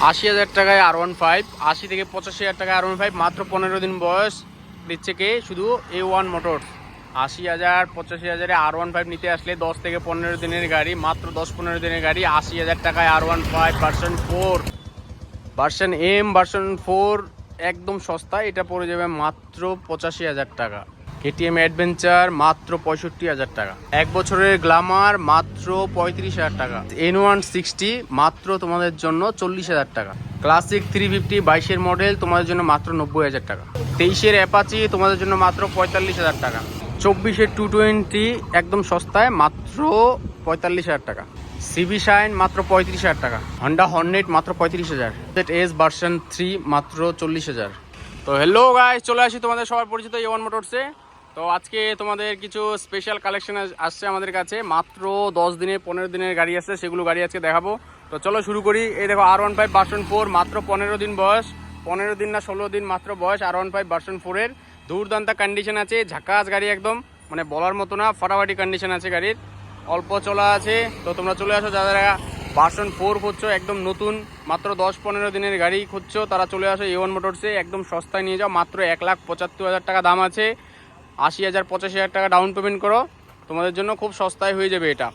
আশি হাজার টাকায় আর ওয়ান ফাইভ আশি থেকে পঁচাশি হাজার টাকায় আর ওয়ান ফাইভ মাত্র পনেরো দিন বয়স দিচ্ছে কে? শুধু এ ওয়ান মোটরস আশি হাজার, পঁচাশি হাজারে আর ওয়ান ফাইভ নিতে আসলে দশ থেকে পনেরো দিনের গাড়ি, মাত্র দশ পনেরো দিনের গাড়ি, আশি হাজার টাকায় R one five version four version M version four একদম সস্তা, এটা পড়ে যাবে মাত্র পঁচাশি হাজার টাকা। কেটিএম অ্যাডভেঞ্চার মাত্র পঁয়ষট্টি হাজার টাকা। এক বছরের গ্লামার মাত্র পঁয়ত্রিশ হাজার টাকা। এন ওয়ান সিক্সটি মাত্র তোমাদের জন্য চল্লিশ হাজার টাকা। ক্লাসিক থ্রি ফিফটি বাইশের মডেল তোমাদের জন্য মাত্র নব্বই হাজার টাকা। তেইশের অ্যাপাচি তোমাদের জন্য মাত্র পঁয়তাল্লিশ হাজার টাকা। চব্বিশের টু টোয়েন্টি একদম সস্তায় মাত্র পঁয়তাল্লিশ হাজার টাকা। সিবি শাইন মাত্র পঁয়ত্রিশ হাজার টাকা। হন্ডা হর্নেট মাত্র পঁয়ত্রিশ হাজার। এস ভার্সন থ্রি মাত্র চল্লিশ হাজার। তো হ্যালো গাইস চলে আসি তোমাদের সবার পরিচিত ওয়ান মোটরসে তো আজকে তোমাদের কিছু স্পেশাল কালেকশন আসছে আমাদের কাছে। মাত্র দশ দিনের পনেরো দিনের গাড়ি আসছে, সেগুলো গাড়ি আজকে দেখাবো। তো চলো শুরু করি। এই দেখো R one five version four মাত্র পনেরো দিন বয়স। পনেরো দিন না ষোলো দিন মাত্র বয়স আর ওয়ান ফাইভ ভার্সন ফোরের দুর্দান্ত কন্ডিশন আছে, ঝাকাস গাড়ি একদম। মানে বলার মতো না, ফাটাফাটি কন্ডিশন আছে গাড়ির। অল্প চলা আছে। তো তোমরা চলে আসো, যারা ভার্সন ফোর খুঁজছো, একদম নতুন, মাত্র দশ পনেরো দিনের গাড়ি খুঁজছো, তারা চলে আসো এ ওয়ান মোটরসে একদম সস্তায় নিয়ে যাও, মাত্র এক লাখ পঁচাত্তর হাজার টাকা দাম আছে। আশি হাজার, পঁচাশি হাজার টাকা ডাউন পেমেন্ট করো। তোমাদের জন্য খুব সস্তায় হয়ে যাবে এটা।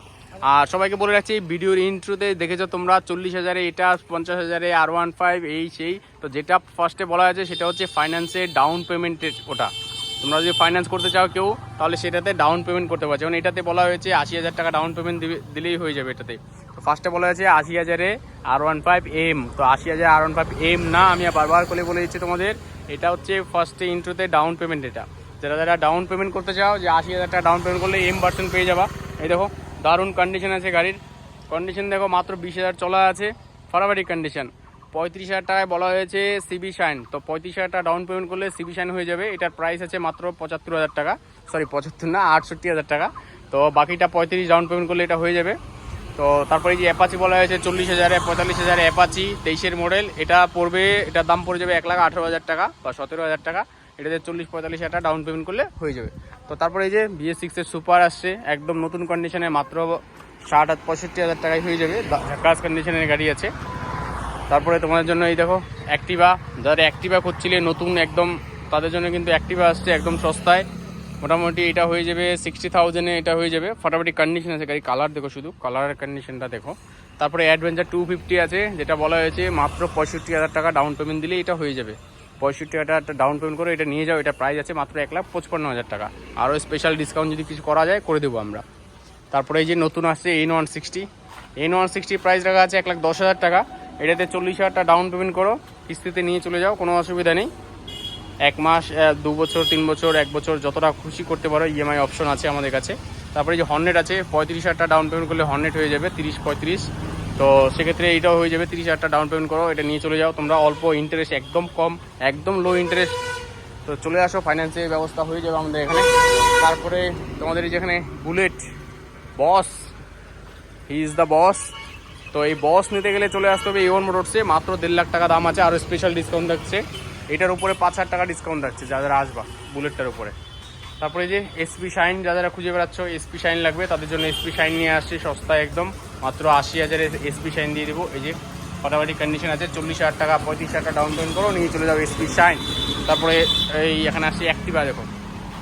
আর সবাইকে বলে রাখছি ভিডিওর ইন্ট্রোতে দেখেছ তোমরা চল্লিশ হাজারে এটা, পঞ্চাশ হাজারে আর ওয়ান ফাইভ এই সেই। তো যেটা ফার্স্টে বলা হয়েছে, সেটা হচ্ছে ফাইন্যান্সের ডাউন পেমেন্টের ওটা। তোমরা যদি ফাইন্যান্স করতে চাও কেউ, তাহলে সেটাতে ডাউন পেমেন্ট করতে পারছ যেমন এটাতে বলা হয়েছে, আশি হাজার টাকা ডাউন পেমেন্ট দিলেই হয়ে যাবে এটাতে। তো ফার্স্টে বলা হয়েছে, আশি হাজারে আর ওয়ান ফাইভ এম তো আশি হাজার আর ওয়ান ফাইভ এম না, আমি বারবার করে বলে দিচ্ছি তোমাদের, এটা হচ্ছে ফার্স্টে ইন্ট্রোতে ডাউন পেমেন্ট এটা। যারা যারা ডাউন পেমেন্ট করতে চাও, যে আশি হাজার টাকা ডাউন পেমেন্ট করলে এম পার্সেন্ট পেয়ে যাবা। এই দেখো, দারুণ কন্ডিশন আছে গাড়ির। কন্ডিশন দেখো মাত্র বিশ হাজার চলা আছে, ফাটাফাটি কন্ডিশন পঁয়ত্রিশ হাজার টাকায় বলা হয়েছে সিবি শাইন তো পঁয়ত্রিশ হাজার টাকা ডাউন পেমেন্ট করলে সিবি শাইন হয়ে যাবে। এটার প্রাইস আছে মাত্র পঁচাত্তর হাজার টাকা। সরি পঁচাত্তর না, আটষট্টি হাজার টাকা। তো বাকিটা পঁয়ত্রিশ ডাউন পেমেন্ট করলে এটা হয়ে যাবে। তো তারপরে যে অ্যাপাচি বলা হয়েছে, চল্লিশ হাজারে, পঁয়তাল্লিশ হাজারে অ্যাপাচি তেইশের মডেল এটা পড়বে, এটার দাম পড়ে যাবে এক লাখ আঠেরো হাজার টাকা বা সতেরো হাজার টাকা। এটাতে চল্লিশ পঁয়তাল্লিশ হাজার ডাউন পেমেন্ট করলে হয়ে যাবে। তো তারপরে এই যে বিএস সিক্সের সুপার আসছে, একদম নতুন কন্ডিশনে মাত্র ষাট পঁয়ষট্টি হাজার টাকায় হয়ে যাবে। কাজ কন্ডিশনের গাড়ি আছে। তারপরে তোমাদের জন্য এই দেখো অ্যাক্টিভা যারা অ্যাক্টিভা করছিলে নতুন একদম, তাদের জন্য কিন্তু অ্যাক্টিভা আসছে একদম সস্তায়। মোটামুটি এটা হয়ে যাবে সিক্সটি থাউজেন্ডে এটা হয়ে যাবে। ফাটাফাটি কন্ডিশন আছে গাড়ি কালার দেখো শুধু কালারের কন্ডিশনটা দেখো। তারপরে অ্যাডভেঞ্চার টু ফিফটি আছে, যেটা বলা হয়েছে মাত্র পঁয়ষট্টি হাজার টাকা ডাউন পেমেন্ট দিলে এটা হয়ে যাবে। পঁয়ষট্টি টাকা ডাউন পেমেন্ট করে এটা নিয়ে যাও, এটা প্রাইস আছে মাত্র এক লাখ পঁচপান্ন হাজার টাকা। আরও স্পেশাল ডিসকাউন্ট যদি কিছু করা যায়, করে দেবো আমরা। তারপরে এই যে নতুন আসছে N one sixty N one sixty price রাখা আছে এক লাখ দশ হাজার টাকা। এটাতে চল্লিশ হাজার টাকা ডাউন পেমেন্ট করো, কিস্তিতে নিয়ে চলে যাও, কোনো অসুবিধা নেই। এক মাস দু বছর, তিন বছর, এক বছর, যতটা খুশি করতে পারো ইএমআই অপশন আছে আমাদের কাছে। তারপরে যে হর্নেট আছে, পঁয়ত্রিশ হাজার টাকা ডাউন পেমেন্ট করলে হর্নেট হয়ে যাবে, তিরিশ পঁয়ত্রিশ। তো সেক্ষেত্রে এইটাও হয়ে যাবে, তিরিশ হাজার টাকা ডাউন পেমেন্ট করো, এটা নিয়ে চলে যাও। তোমরা অল্প ইন্টারেস্ট একদম কম, একদম লো ইন্টারেস্ট তো চলে আসো ফাইন্যান্সের ব্যবস্থা হয়ে যাবে আমাদের এখানে। তারপরে তোমাদের যেখানে bullet boss he is the boss তো এই বস নিতে গেলে চলে আসতে হবে ইওন মোটরসে মাত্র দেড় লাখ টাকা দাম আছে, আর স্পেশাল ডিসকাউন্ট থাকছে। এটার উপরে পাঁচ হাজার টাকা ডিসকাউন্ট থাকছে যাদের আসবা বুলেটটার উপরে। তারপরে যে এসপি শাইন যারা খুঁজে বেড়াচ্ছ এসপি শাইন লাগবে, তাদের জন্য এসপি শাইন নিয়ে আসছি সস্তায় একদম। মাত্র আশি হাজারে এসপি শাইন দিয়ে দেবো। এই যে ফাটাফাটি কন্ডিশন আছে, চল্লিশ হাজার টাকা, পঁয়ত্রিশ হাজার টাকা ডাউন পেমেন্ট করো, নিয়ে চলে যাও এসপি শাইন তারপরে এই এখানে আসছে অ্যাক্টিভা দেখো।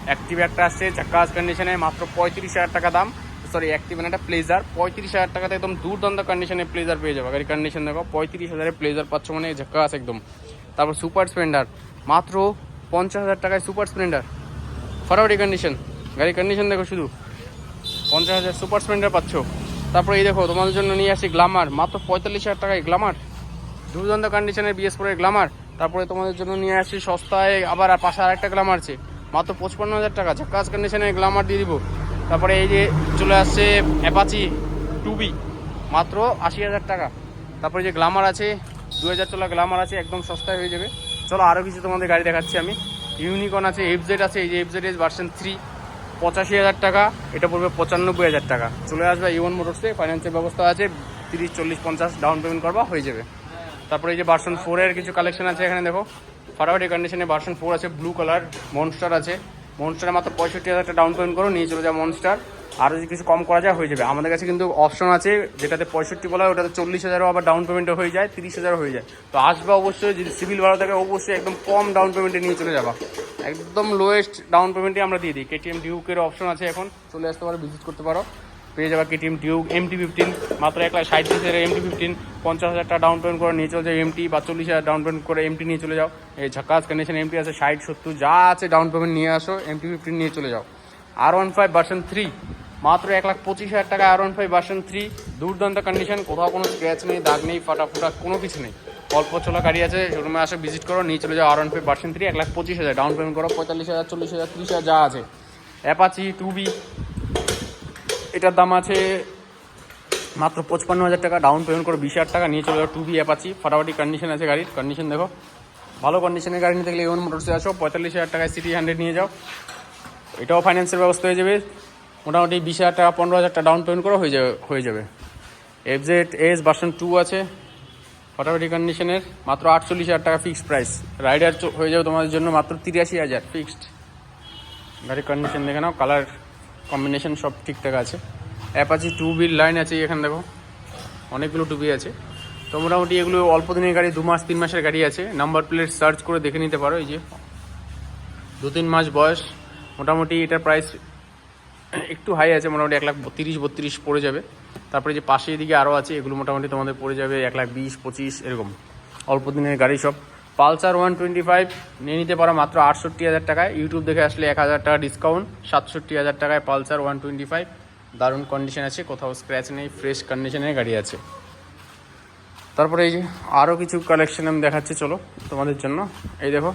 অ্যাক্টিভা একটা আসছে চাক্কাস কন্ডিশনে মাত্র পঁয়ত্রিশ হাজার টাকা দাম। সরি অ্যাক্টিভা একটা প্লেজার পঁয়ত্রিশ হাজার টাকাতে একদম দুর্দান্ত কন্ডিশনে প্লেজার পেয়ে যাবে। গাড়ির কন্ডিশন দেখো, পঁয়ত্রিশ হাজারে প্লেজার পাচ্ছ মানে ঝাক্কাস একদম। তারপর সুপার স্প্লেন্ডার মাত্র পঞ্চাশ হাজার টাকায় সুপার স্প্লেন্ডার ফটাফটি কন্ডিশন গাড়ির কন্ডিশন দেখো শুধু। পঞ্চাশ হাজার সুপার স্প্লেন্ডার পাচ্ছ। তারপরে এই দেখো, তোমাদের জন্য নিয়ে আসি গ্লামার মাত্র পঁয়তাল্লিশ হাজার টাকায় গ্লামার দুর্দান্ত কন্ডিশনের বিএস ফোরের গ্লামার তারপরে তোমাদের জন্য নিয়ে আসি সস্তায় আবার আর পাশে আরেকটা গ্লামার আছে। মাত্র পঁচপান্ন হাজার টাকা। ঝাক্কাস কন্ডিশনের গ্লামার দিয়ে দিব। তারপরে এই যে চলে আসছে অ্যাপাচি টুবি মাত্র আশি হাজার টাকা। তারপরে যে গ্লামার আছে দু হাজার চলা গ্লামার আছে, একদম সস্তায় হয়ে যাবে। চলো আরও কিছু তোমাদের গাড়ি দেখাচ্ছি আমি। ইউনিকন আছে এফজেড আছে, এই যে এফজেড এস ভার্সন থ্রি পঁচাশি হাজার টাকা, এটা পড়বে পঁচানব্বই হাজার টাকা। চলে আসবে ইউন মোটরসে ফাইন্যান্সের ব্যবস্থা আছে, তিরিশ, চল্লিশ, পঞ্চাশ ডাউন পেমেন্ট করবা, হয়ে যাবে। তারপরে এই যে ভার্সন ফোরের কিছু কালেকশন আছে এখানে, দেখো। ফাটাফাটি কন্ডিশনে ভার্সন ফোর আছে ব্লু কালার মনস্টার আছে। মনস্টারে মাত্র পঁয়ষট্টি টাকা ডাউন পেমেন্ট করো, নিয়ে চলে যাও মনস্টার আরও যদি কিছু কম করা যায়, হয়ে যাবে। আমাদের কাছে কিন্তু অপশন আছে, যেটাতে পঁয়ষট্টি বলা হয়, ওটাতে চল্লিশ হাজারও আবার ডাউন পেমেন্টও হয়ে যায়, তিরিশ হাজারও হয়ে যায়। তো আসবে অবশ্যই, যদি সিভিল ভালো থাকে, অবশ্যই একদম কম ডাউন পেমেন্টে নিয়ে চলে যাবা। একদম লোয়েস্ট ডাউন পেমেন্টে আমরা দিয়ে দিই। কেটিএম ডিউকের অপশন আছে এখন, চলে আসতে পারো ভিজিট করতে পারো। পেয়ে যাবা কেটিএম ডিউক এমটি ফিফটিন মাত্র এক লাখ ষাট হাজার এমটি ফিফটিন পঞ্চাশ হাজার টাকা ডাউন পেমেন্ট করে নিয়ে চলে যাও এমটি বা চল্লিশ হাজার ডাউন পেমেন্ট করে এমটি নিয়ে চলে যাও। এই ঝাকাস কন্ডিশন এমটি আছে, ষাট, সত্তর, যা আছে ডাউন পেমেন্ট নিয়ে আসো এমটি ফিফটিন নিয়ে চলে যাও। R one five version three মাত্র এক লাখ পঁচিশ হাজার টাকা ওয়ান ফাইভ ভার্সন থ্রি দুর্দান্ত কন্ডিশন কোথাও কোনো স্ক্র্যাচ নেই, দাগ নেই ফাটা ফুটা কোনো কিছু নেই। অল্প চলা গাড়ি আছে শোরুমে আসে ভিজিট করো, নিয়ে চলে যাও ওয়ান ফাইভ ভার্সন থ্রি এক লাখ পঁচিশ হাজার ডাউন পেমেন্ট করো, পঁয়তাল্লিশ হাজার, চল্লিশ হাজার, ত্রিশ হাজার, যা আছে। অ্যাপাচি টু বি এটার দাম আছে মাত্র পঁচপান্ন হাজার টাকা ডাউন পেমেন্ট করো, বিশ হাজার টাকা, নিয়ে চলে যাও টু বি অ্যাপাচি ফাটাফাটি কন্ডিশন আছে গাড়ির কন্ডিশন দেখো। ভালো কন্ডিশনের গাড়ি নিতে গেলে এমন মোটরসে আসো, পঁয়তাল্লিশ হাজার টাকায় সিটি হান্ড্রেড নিয়ে যাও। এটাও ফাইন্যান্সের ব্যবস্থা হয়ে যাবে। মোটামুটি বিশ হাজার টাকা, পনেরো হাজার টাকা ডাউন পেমেন্ট করে হয়ে যাবে হয়ে যাবে। এফজেড এস ভার্সন টু আছে ফটাফটি কন্ডিশনের মাত্র আটচল্লিশ হাজার টাকা ফিক্সড প্রাইস রাইডার হয়ে যাবে তোমাদের জন্য মাত্র তিরাশি হাজার ফিক্সড গাড়ির কন্ডিশন দেখে নাও কালার কম্বিনেশন সব ঠিকঠাক আছে। অ্যাপাচি টু বিল লাইন আছে এখানে দেখো, অনেকগুলো টুবি আছে। তো মোটামুটি এগুলো অল্প দিনের গাড়ি, দু মাস, তিন মাসের গাড়ি আছে। নাম্বার প্লেট সার্চ করে দেখে নিতে পারো, এই যে। দু তিন মাস বয়স, মোটামুটি এটার প্রাইস একটু হাই আছে, মোটামুটি এক লাখ তিরিশ বত্রিশ পড়ে যাবে। তারপরে যে পাশে এদিকে আরও আছে, এগুলো মোটামুটি তোমাদের পড়ে যাবে এক লাখ বিশ, পঁচিশ, এরকম। অল্প দিনের গাড়ি সব। পালসার ওয়ান টোয়েন্টি ফাইভ নিয়ে নিতে পারো মাত্র আটষট্টি হাজার টাকায়। ইউটিউব দেখে আসলে এক হাজার টাকা ডিসকাউন্ট সাতষট্টি হাজার টাকায় পালসার ওয়ান টোয়েন্টি ফাইভ। দারুণ কন্ডিশন আছে, কোথাও স্ক্র্যাচ নেই ফ্রেশ কন্ডিশনের গাড়ি আছে। তারপরে এই যে আরও কিছু কালেকশন আমি দেখাচ্ছি, চলো তোমাদের জন্য। এই দেখো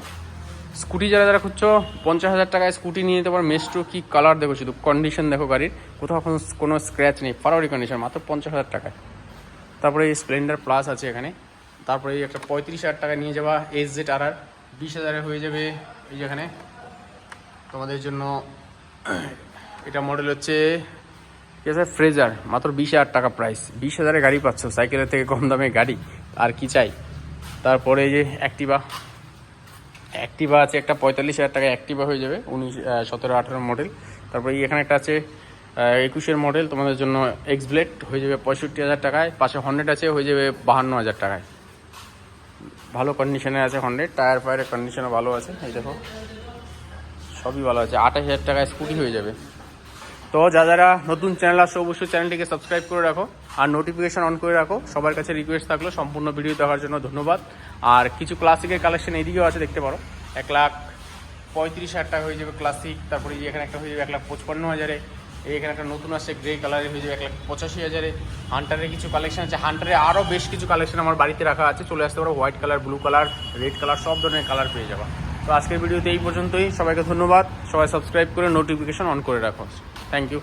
স্কুটি যারা যারা খুঁজছো, পঞ্চাশ হাজার টাকায় স্কুটি নিয়ে নিতে পারো। মেস্ট্রো কি কালার দেখো শুধু? কন্ডিশন দেখো গাড়ির। কোথাও কোনো কোনো স্ক্র্যাচ নেই। ফারাওয়ারি কন্ডিশন মাত্র পঞ্চাশ হাজার টাকায়। তারপরে এই স্প্লেন্ডার প্লাস আছে এখানে। তারপরে এই একটা পঁয়ত্রিশ হাজার টাকা নিয়ে যাওয়া এস জেড আর আর বিশ হাজারে হয়ে যাবে এই যেখানে তোমাদের জন্য এটা মডেল হচ্ছে ঠিক আছে? ফ্রেজার মাত্র বিশ হাজার টাকা প্রাইস বিশ হাজারে গাড়ি পাচ্ছ, সাইকেলের থেকে কম দামে গাড়ি। আর কি চাই? তারপরে এই যে অ্যাক্টিভা অ্যাক্টিভা আছে একটা পঁয়তাল্লিশ হাজার টাকা অ্যাক্টিভা হয়ে যাবে, উনিশ সতেরো, আঠেরো মডেল তারপর এখানে একটা আছে একুশের মডেল তোমাদের জন্য এক্স ব্লেড হয়ে যাবে পঁয়ষট্টি হাজার টাকায়, পাশে হন্ড্রেড আছে, হয়ে যাবে বাহান্ন হাজার টাকায়। ভালো কন্ডিশনে আছে হন্ড্রেড টায়ার ফায়ারের কন্ডিশনও ভালো আছে, এই দেখো। সবই ভালো আছে, আঠাশ হাজার টাকায় স্কুটি হয়ে যাবে। তো যা যারা নতুন চ্যানেল আসছে অবশ্যই চ্যানেলটিকে সাবস্ক্রাইব করে রাখো আর নোটিফিকেশন অন করে রাখো। সবার কাছে রিকোয়েস্ট থাকল, সম্পূর্ণ ভিডিও দেখার জন্য ধন্যবাদ। আর কিছু ক্লাসিকের কালেকশন এইদিকেও আছে, দেখতে পারো। এক লাখ পঁয়ত্রিশ হাজার টাকা হয়ে যাবে ক্লাসিক তারপরে এখানে একটা হয়ে যাবে এক লাখ পঁচপান্ন হাজারে। এই এখানে একটা নতুন আসছে গ্রে কালারের হয়ে যাবে এক লাখ পঁচাশি হাজারে। হান্টারের কিছু কালেকশন আছে। হান্টারে আরও বেশ কিছু কালেকশন আমার বাড়িতে রাখা আছে। চলে আসতে পারো white colour blue colour red colour সব ধরনের কালার পেয়ে যাবা। তো আজকের ভিডিওতে এই পর্যন্তই। সবাইকে ধন্যবাদ। সবাই সাবস্ক্রাইব করে নোটিফিকেশন অন করে রাখো। Thank you